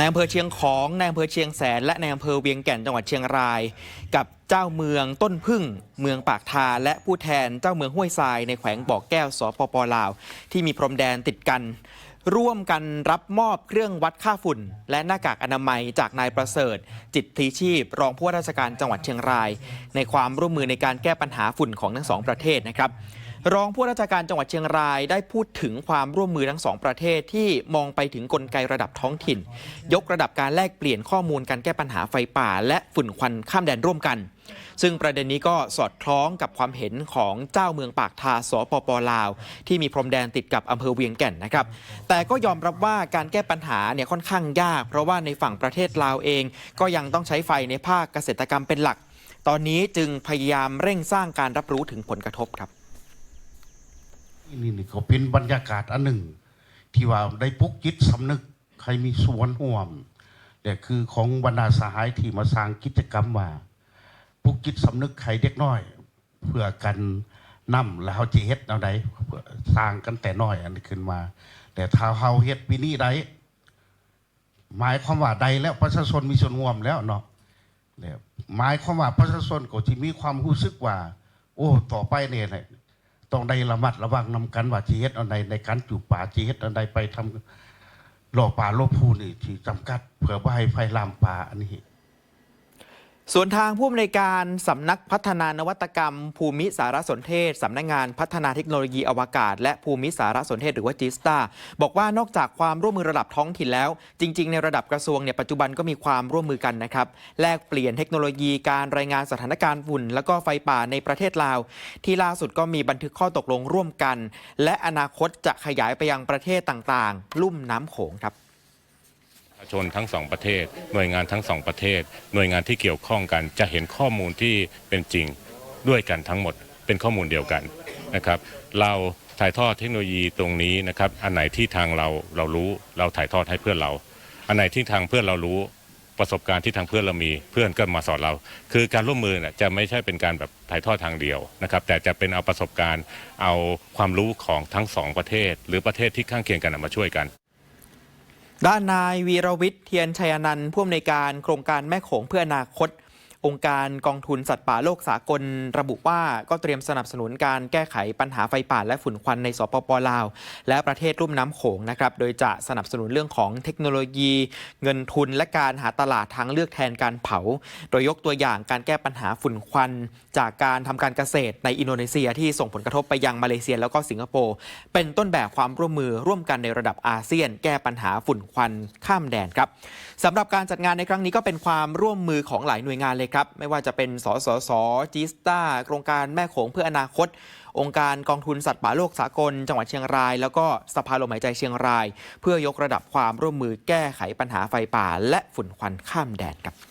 ในอำเภอเชียงของในอำเภอเชียงแสน และในอำเภอเวียงแก่นจังหวัดเชียงราย กับเจ้าเมืองต้นพึ่ง เมืองปากทา และผู้แทนเจ้าเมืองห้วยทรายในแขวงบ่อแก้วสปปลาว ที่มีพรมแดนติดกัน ร่วมกันรับมอบเครื่องวัดค่าฝุ่น และหน้ากากอนามัยจากนายประเสริฐ จิตพลีชีพ รองผู้ว่าราชการจังหวัดเชียงราย ในความร่วมมือในการแก้ปัญหาฝุ่นของทั้งสองประเทศนะครับ รองผู้ราชการจังหวัดเชียงรายได้พูดถึงความร่วมมือทั้งสองประเทศที่มองไปถึงกลไกระดับท้องถิ่น ยกระดับการแลกเปลี่ยนข้อมูลการแก้ปัญหาไฟป่า และฝุ่นควันข้ามแดนร่วมกัน ซึ่งประเด็นนี้ก็สอดคล้องกับความเห็นของเจ้าเมืองปากทาสปปลาว ที่มีพรมแดนติดกับอำเภอเวียงแก่นนะครับ แต่ก็ยอมรับว่าการแก้ปัญหาเนี่ยค่อนข้างยาก เพราะว่าในฝั่งประเทศลาวเอง ก็ยังต้องใช้ไฟในภาคเกษตรกรรมเป็นหลัก ตอนนี้จึงพยายามเร่งสร้างการรับรู้ถึงผลกระทบครับ นี่นี่เขาเป็นบรรยากาศอันหนึ่ง ที่ว่าได้ปลุกจิตสำนึกใครมีส่วนห่วมแต่คือของบรรดาสหายที่มาสร้างกิจกรรมว่าปลุกจิตสำนึกใครเด็กน้อย เพื่อกันนำแล้วเขาจะเฮ็ดเอาใดเพื่อสร้างกันแต่น้อยอันนี้ขึ้นมา แต่ถ้าเฮาเฮ็ดปีนี้ใดหมายความว่าใดแล้วประชาชนมีส่วนร่วมแล้วเนาะแล้วหมายความว่าประชาชนก็จะมีความรู้สึกว่า โอ้ต่อไปเนี่ย ต้องได้ระมัดระวังนำกันว่าจีเฮ็ดอันใดในการจูป่าจีเฮ็ดอันใดไปทำหล่อป่าโลบพูนี่ที่จำกัดเผื่อว่าให้ไฟลามป่าอันนี้ ส่วนทางผู้อำนวยการสำนักพัฒนานวัตกรรม ภูมิสารสนเทศสำนักงานพัฒนาเทคโนโลยีอวกาศ และภูมิสารสนเทศหรือว่าจิสตาบอกว่านอกจากความร่วมมือระดับท้องถิ่นแล้ว จริง ๆ ในระดับกระทรวงเนี่ยปัจจุบันก็มีความร่วมมือกันนะครับแลกเปลี่ยนเทคโนโลยีการรายงานสถานการณ์ฝุ่น แล้วก็ไฟป่าในประเทศลาว ที่ล่าสุดก็มีบันทึกข้อตกลงร่วมกัน และอนาคตจะขยายไปยังประเทศต่างๆ ลุ่มน้ำโขงครับ ชาชนทั้งสองประเทศ หน่วยงานทั้งสองประเทศ หน่วยงานที่เกี่ยวข้องกันจะเห็นข้อมูลที่เป็นจริงด้วยกันทั้งหมด เป็นข้อมูลเดียวกันนะครับ เราถ่ายทอดเทคโนโลยีตรงนี้นะครับ อันไหนที่ทางเราเรารู้เราถ่ายทอดให้เพื่อนเรา อันไหนที่ทางเพื่อนเรารู้ประสบการณ์ที่ทางเพื่อนเรามีเพื่อนก็มาสอนเรา คือการร่วมมือเนี่ยจะไม่ใช่เป็นการแบบถ่ายทอดทางเดียวนะครับ แต่จะเป็นเอาประสบการณ์ เอาความรู้ของทั้งสองประเทศ หรือประเทศที่ข้างเคียงกันมาช่วยกัน ด้านนายวีรวิทย์เทียนชัยนันท์ผู้อำนวยการโครงการแม่โขงเพื่ออนาคต องค์การกองทุนสัตว์ป่าโลกสากลระบุว่าก็เตรียมสนับสนุนการแก้ไขปัญหาไฟป่าและฝุ่นควันในสปปลาว และประเทศรุ่มน้ำโขงนะครับโดยจะสนับสนุนเรื่องของเทคโนโลยี เงินทุนและการหาตลาดทางเลือกแทนการเผา โดยยกตัวอย่างการแก้ปัญหาฝุ่นควัน จากการทำการเกษตรในอินโดนีเซียที่ส่งผลกระทบไปยังมาเลเซียแล้วก็สิงคโปร์เป็นต้นแบบความร่วมมือร่วมกันในระดับอาเซียน แก้ปัญหาฝุ่นควันข้ามแดนครับสำหรับการจัดงานในครั้งนี้ก็เป็นความร่วมมือของหลายหน่วยงานเลยครับ ไม่ว่าจะเป็นสสสจิสตาโครงการแม่โขงเพื่ออนาคต องค์การกองทุนสัตว์ป่าโลกสากล จังหวัดเชียงราย แล้วก็สภาลมหายใจเชียงราย เพื่อยกระดับความร่วมมือแก้ไขปัญหาไฟป่า และฝุ่นควันข้ามแดนครับ